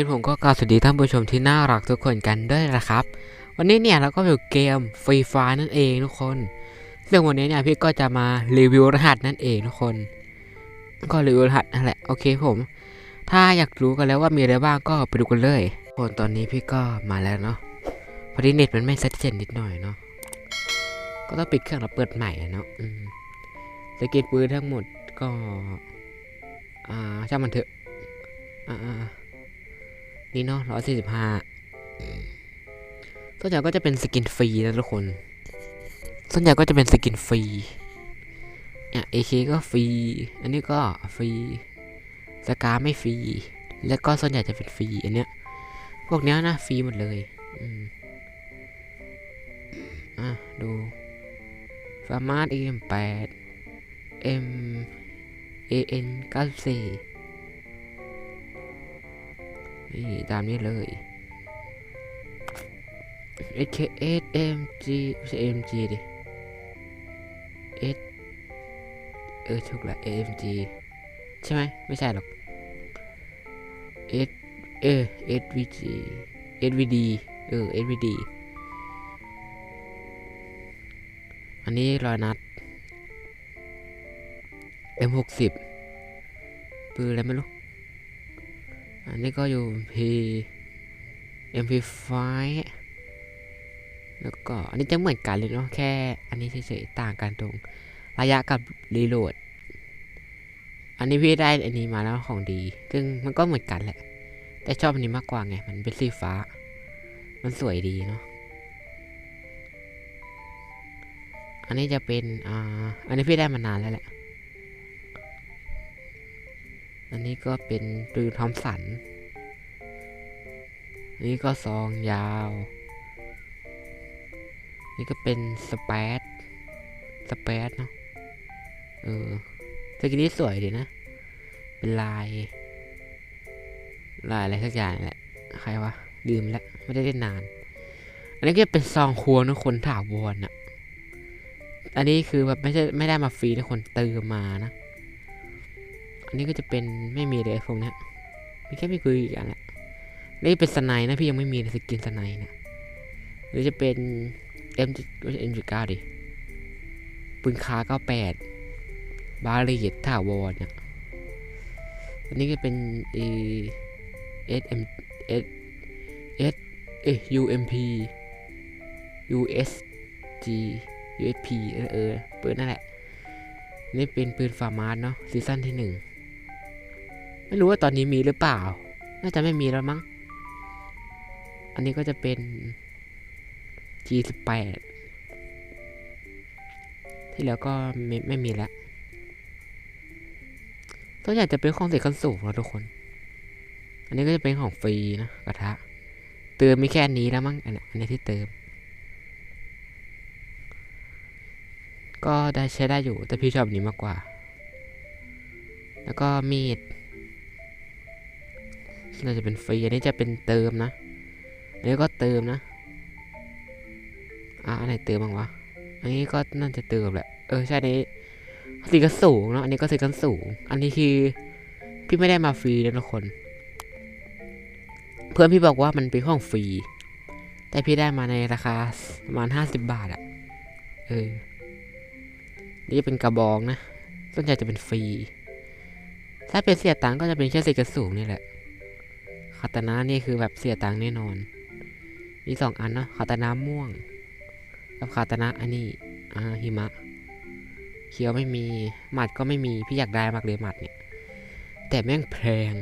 ผมก็กล่าวสวัสดีท่านผู้ชมที่น่ารักทุกคนกันด้วยนะครับ วันนี้เนี่ยเราก็อยู่เกมฟรีไฟนั่นเองทุกคน ซึ่งวันนี้เนี่ยพี่ก็จะมารีวิวรหัสนั่นเองทุกคน ก็รีวิวรหัสนั่นแหละโอเคผม ถ้าอยากรู้กันแล้วว่ามีอะไรบ้างก็ไปดูกันเลยคนตอนนี้พี่ก็มาแล้วเนาะพอดีเน็ตมันไม่เสถียรนิดหน่อยเนาะก็ต้องปิดเครื่องแล้วเปิดใหม่เนาะสกิลปืนทั้งหมดก็ อ่าช่างมันเถอะอ่า นี่เนาะร้อยสี่สิบห้าส่วนใหญ่ก็จะเป็นสกินฟรีนะทุกคน ส่วนใหญ่ก็จะเป็นสกินฟรีเนี่ยเอเคก็ฟรี อันนี้ก็ฟรี สกาไม่ฟรี แล้วก็ส่วนใหญ่จะเป็นฟรี อันเนี้ย พวกเนี้ยนะฟรีหมดเลยอืมอะดูฟาร์มาร์เอ็มแปดเอ็มเอ็นเก้าสี่ นี่ตามนี้เลย S K S M G ไม่ใช่ M G ดิ S เออถูกละ A M G ใช่ไหมไม่ใช่หรอก S เออ S V G S V D เออ S V D อันนี้รอยนัด M หกสิบปืนอะไรไม่รู้ อันนี้ก็อยู่ P MP5 แล้วก็อันนี้จะเหมือนกันเลยเนาะแค่ อันนี้เฉยๆต่างกันตรง ระยะกับรีโหลด อันนี้พี่ได้อันนี้มาแล้วของดี ซึ่งมันก็เหมือนกันแหละ แต่ชอบอันนี้มากกว่าไง มันเป็นสีฟ้า มันสวยดีเนาะอันนี้จะเป็นอ่าอันนี้พี่ได้มานานแล้วแหละ อันนี้ก็เป็นปืนทอมสันนนี้ก็ซองยาว นี่ก็เป็นสเปซสเปซเนาะ เออสกินนี้สวยดีนะ เป็นลาย ลายอะไรสักอย่างแหละ ใครวะ ลืมแล้ว ไม่ได้เล่นนาน อันนี้ก็เป็นซองครัวนะคนถาวรอะอันนี้คือแบบไม่ใช่ไม่ได้มาฟรีนะคนเติมมานะ อันนี้ก็จะเป็นไม่มีเลยพวกเนี้ยมีแค่ไม่คุยอีกอันละนี่เป็นสไนด์นะพี่ยังไม่มีสกินสไนด์นะหรือจะเป็น M ไม่ใช่ M จุดเก้าดิปืนคาเก้าแปดบาเรียดถาวรเนี่ยอันนี้ก็เป็น A S M S S เอ้ย U M P U S G U S P เออเออปืนนั่นแหละ นี่เป็นปืนฟาร์มาร์เนาะซีซั่นที่หนึ่ง ไม่รู้ว่าตอนนี้มีหรือเปล่า น่าจะไม่มีแล้วมั้ง อันนี้ก็จะเป็น G18 ที่แล้วก็ไม่ไม่มีแล้วตัวใหญ่จะเป็นของเสียขั้นสูงแล้วทุกคน อันนี้ก็จะเป็นของฟรีนะกระทะ เติมมีแค่นี้แล้วมั้งอันนี้อันนี้ที่เติม ก็ได้ใช้ได้อยู่แต่พี่ชอบอันนี้มากกว่า แล้วก็มีด น่าจะเป็นฟรีอันนี้จะเป็นเติมนะอันนี้ก็เติมนะอะอันไหนเติมบ้างวะอันนี้ก็น่าจะเติมแหละเออใช่นี้สีกันสูงเนาะอันนี้ก็สีกันสูง อันนี้คือพี่ไม่ได้มาฟรีนะทุกคน เพื่อนพี่บอกว่ามันเป็นของฟรี แต่พี่ได้มาในราคาประมาณห้าสิบบาทอะเออนี่เป็นกระบองนะส่วนใหญ่จะเป็นฟรี ถ้าเป็นเสียตังก็จะเป็นแค่สีกระสูงนี่แหละ คาตานะนี่คือแบบเสียตังค์แน่นอน มีสองอันเนาะคาตานะม่วง กับคาตานะอันนี้ อ่าหิมะเขียวไม่มี หมัดก็ไม่มี พี่อยากได้มากเลยหมัดเนี่ย แต่แม่งแพง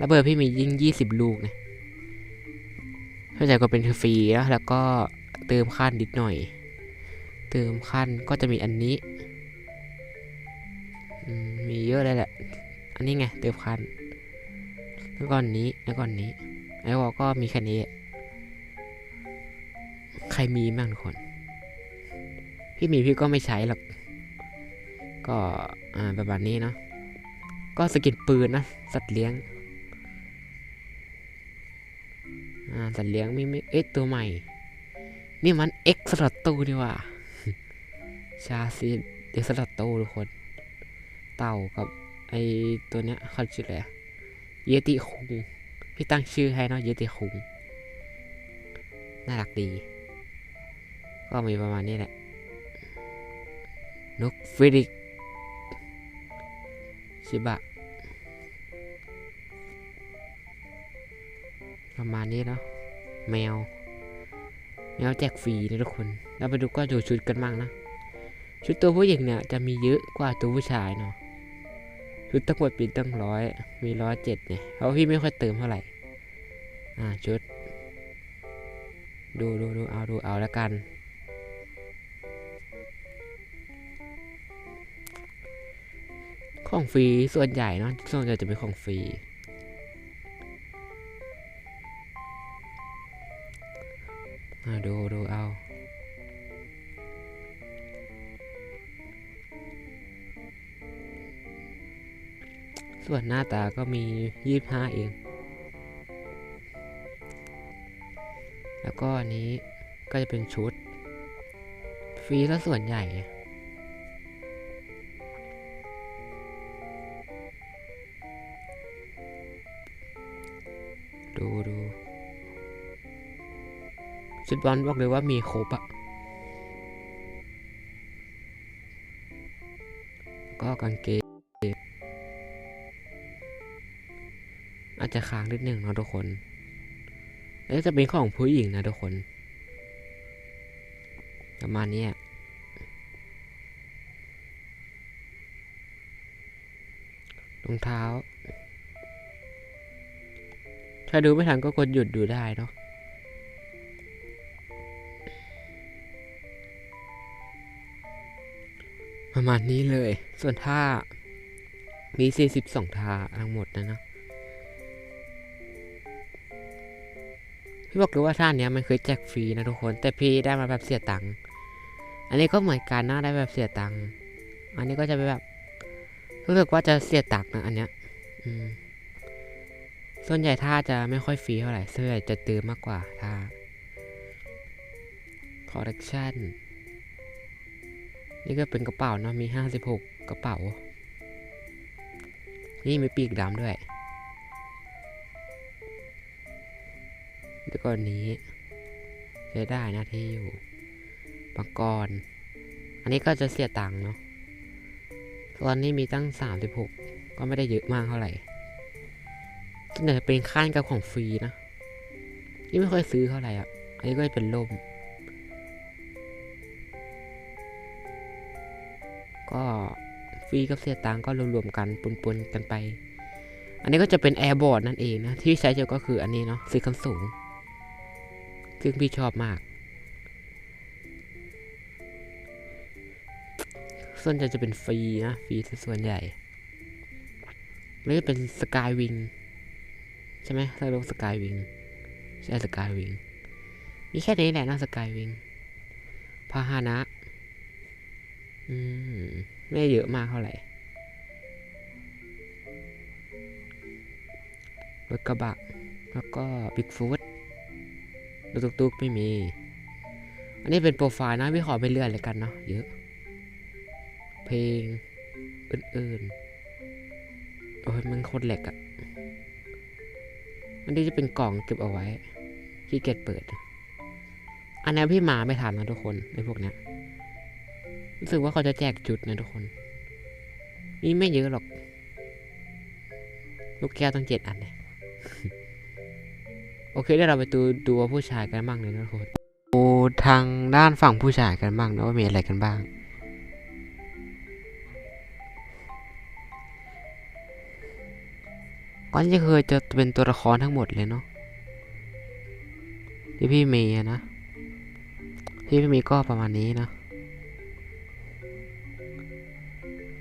ระเบิดพี่มียิ่งยี่สิบลูกเนี่ยเข้าใจก็เป็นฟรีแล้วแล้วก็เติมขั้นนิดหน่อย เติมขั้นก็จะมีอันนี้ มีเยอะเลยแหละ อันนี้ไง เติมขั้น ก็อันนี้แล้วก็อันนี้แล้วก็มีแค่นี้ ใครมีบ้างทุกคน พี่มีพี่ก็ไม่ใช้หรอก ก็อ่าประมาณนี้เนาะ ก็สกินปืนนะ สัตว์เลี้ยง อ่า สัตว์เลี้ยงไมีไม่ เอ๊ะตัวใหม่ นี่มันเอ็กซ์สลัดตูดีว่า ชาซีเอ็กซ์สลัดตูทุกคน เต่ากับไอตัวเนี้ยเขาชื่ออะไร เยติคุง พี่ตั้งชื่อให้เนาะเยติคุง น่ารักดี ก็มีประมาณนี้แหละ นกฟิริกชิบะ ประมาณนี้เนาะ แมว แมวแจกฟรีนะทุกคน เราไปดูก็ดูชุดกันบ้างนะ ชุดตัวผู้หญิงเนี่ยจะมีเยอะกว่าตัวผู้ชายเนาะ ชุดทั้งหมดปีตั้งร้อยมีร้อยเจ็ดเนี่ยเพราะพี่ไม่ค่อยเติมเท่าไหร่อ่าชุด ดูดูดูเอาดูเอาแล้วกัน ของฟรีส่วนใหญ่เนาะส่วนใหญ่จะเป็นของฟรีอ่าดูดูเอา ส่วนหน้าตาก็มียี่ห้าเอง แล้วก็อันนี้ก็จะเป็นชุด ฟรีซะส่วนใหญ่ดูดูชุดบอลบอกเลยว่ามีครบอะก็กางเกง อาจจะค้างนิดหนึ่งเนาะทุกคนแล้วจะเป็นของผู้หญิงนะทุกคน ประมาณนี้รองเท้า ถ้าดูไม่ทันก็กดหยุดดูได้เนาะประมาณนี้เลย ส่วนท่ามี 42 ท่าทั้งหมดนะเนอะ พี่บอกเลยว่าท่าเนี้ยมันเคยแจกฟรีนะทุกคน แต่พี่ได้มาแบบเสียตังค์อันนี้ก็เหมือนกันนะได้แบบเสียตังค์อันนี้ก็จะเป็นแบบรู้สึกว่าจะเสียตังค์นะอันเนี้ยอืมส่วนใหญ่ท่าจะไม่ค่อยฟรีเท่าไหร่ส่วนใหญ่จะเติมมากกว่าท่า collection นี่ก็เป็นกระเป๋าเนาะมี 56 กระเป๋า นี่มีปีกดำด้วย แล้วก็นี้ใช้ได้นะที่อยู่ปังกรอันนี้ก็จะเสียตังค์เนาะส่วนนี้มีตั้ง 36 ก็ไม่ได้เยอะมากเท่าไหร่ส่วนใหญ่เป็นค่านกับของฟรีนะนี่ไม่ค่อยซื้อเท่าไหร่อะ อันนี้ก็จะเป็นล่ม ก็ฟรีกับเสียตังค์ก็รวมๆกันปนๆกันไป อันนี้ก็จะเป็นแอร์บอร์ดนั่นเองนะ ที่ใช้เจอก็คืออันนี้เนาะสีคันสูง ซึ่งพี่ชอบมาก ส่วนใหญ่จะเป็นฟรีนะ ฟรีส่วนใหญ่แล้วจะเป็นสกายวิงใช่ไหมถ้าเรียกสกายวิงใช่สกายวิงมีแค่นี้แหละนะสกายวิงพาหนะ อืม ไม่เยอะมากเท่าไหร่รถกระบะ แล้วก็บิ๊กฟูด รถตุ๊กๆไม่มี อันนี้เป็นโปรไฟล์นะพี่ขอไปเลื่อนเลยกันเนาะเยอะ เพลงอื่นๆ โอ้ยมันโคตรแหลกอะอันนี้จะเป็นกล่องเก็บเอาไว้ขี้เกียจเปิด อันนี้พี่มาไม่ทันนะทุกคนในพวกเนี้ยรู้สึกว่าเขาจะแจกจุดนะทุกคนมีไม่เยอะหรอก ลูกแก้วต้องเจ็ดอันเลย อเคเดี๋ยวเราไปดูดูว่าผู้ชายกันบ้างเลยนะทุกคนดูทางด้านฝั่งผู้ชายกันบ้างนะว่ามีอะไรกันบ้างก่อนจะเคยจะเป็นตัวละครทั้งหมดเลยเนาะที่พี่มีอะนะที่พี่มีก็ประมาณนี้นะ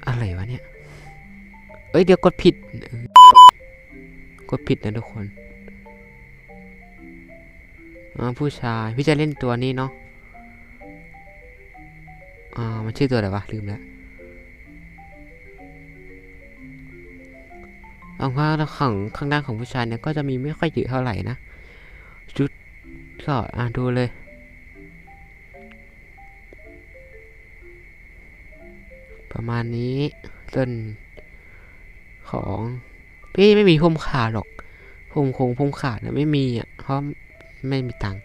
อะไรวะเนี่ย เอ้ยเดี๋ยวกดผิด กดผิดนะทุกคน อ่าผู้ชายพี่จะเล่นตัวนี้เนาะอ่ามันชื่อตัวอะไรวะลืมแล้วข้างข้างของข้างด้านของผู้ชายเนี่ยก็จะมีไม่ค่อยเยอะเท่าไหร่นะชุดก็อ่าดูเลยประมาณนี้ส่วนของพี่ไม่มีพุ่มขาหรอกผผมคงผมขาดนะไม่มีอะเพราะ ไม่มีตังค์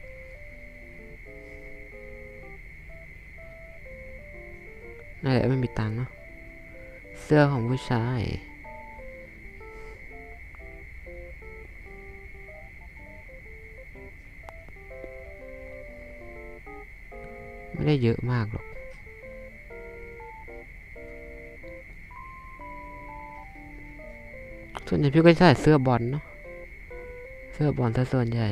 นั่นแหละไม่มีตังค์เนาะเสื้อของผู้ชายไม่ได้เยอะมากหรอกส่วนใหญ่พี่ก็ใส่เสื้อบอลเนาะ เสื้อบอลซะส่วนใหญ่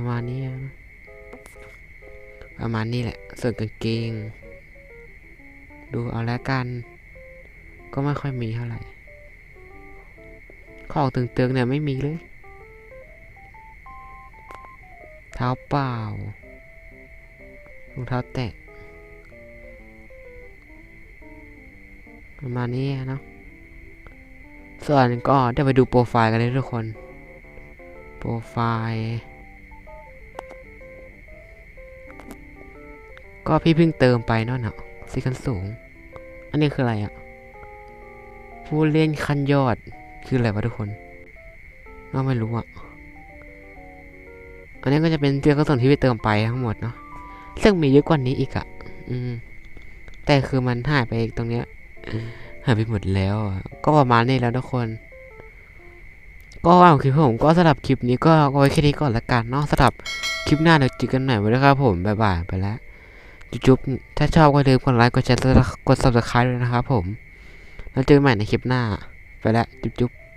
ประมาณนี้นะประมาณนี้แหละ ส่วนกางเกง ดูเอาแล้วกัน ก็ไม่ค่อยมีเท่าไหร่ ของตึงๆเนี่ยไม่มีเลย เท้าเปล่ารองเท้าแตะ ประมาณนี้เนาะ ส่วนก็เดี๋ยวไปดูโปรไฟล์กันเลยทุกคน โปรไฟล์ ก็พี่เพิ่งเติมไปเนาะเนาะซีคันสูง อันนี้คืออะไรอะผู้เล่นขั้นยอดคืออะไรวะทุกคนก็ไม่รู้อะอันนี้ก็จะเป็นเสื้อกระสุนที่พี่เติมไปทั้งหมดเนาะซึ่งมีเยอะกว่านี้อีกอะอืม แต่คือมันหายไปตรงเนี้ยหายไปหมดแล้ว ก็ประมาณนี้แล้วทุกคน ก็ว่าของคลิปผมก็สำหรับคลิปนี้ก็เอาไว้แค่นี้ก่อนละกันเนาะสำหรับคลิปหน้าเดี๋ยวเจอกันใหม่ไว้นะครับผม บ๊ายบายไปแล้ว จุ๊บๆถ้าชอบก็ลืมกดไลค์กดแชร์กด subscribe ด้วยนะครับผม แล้วเจอกันใหม่ในคลิปหน้า ไปแล้วจุ๊บๆ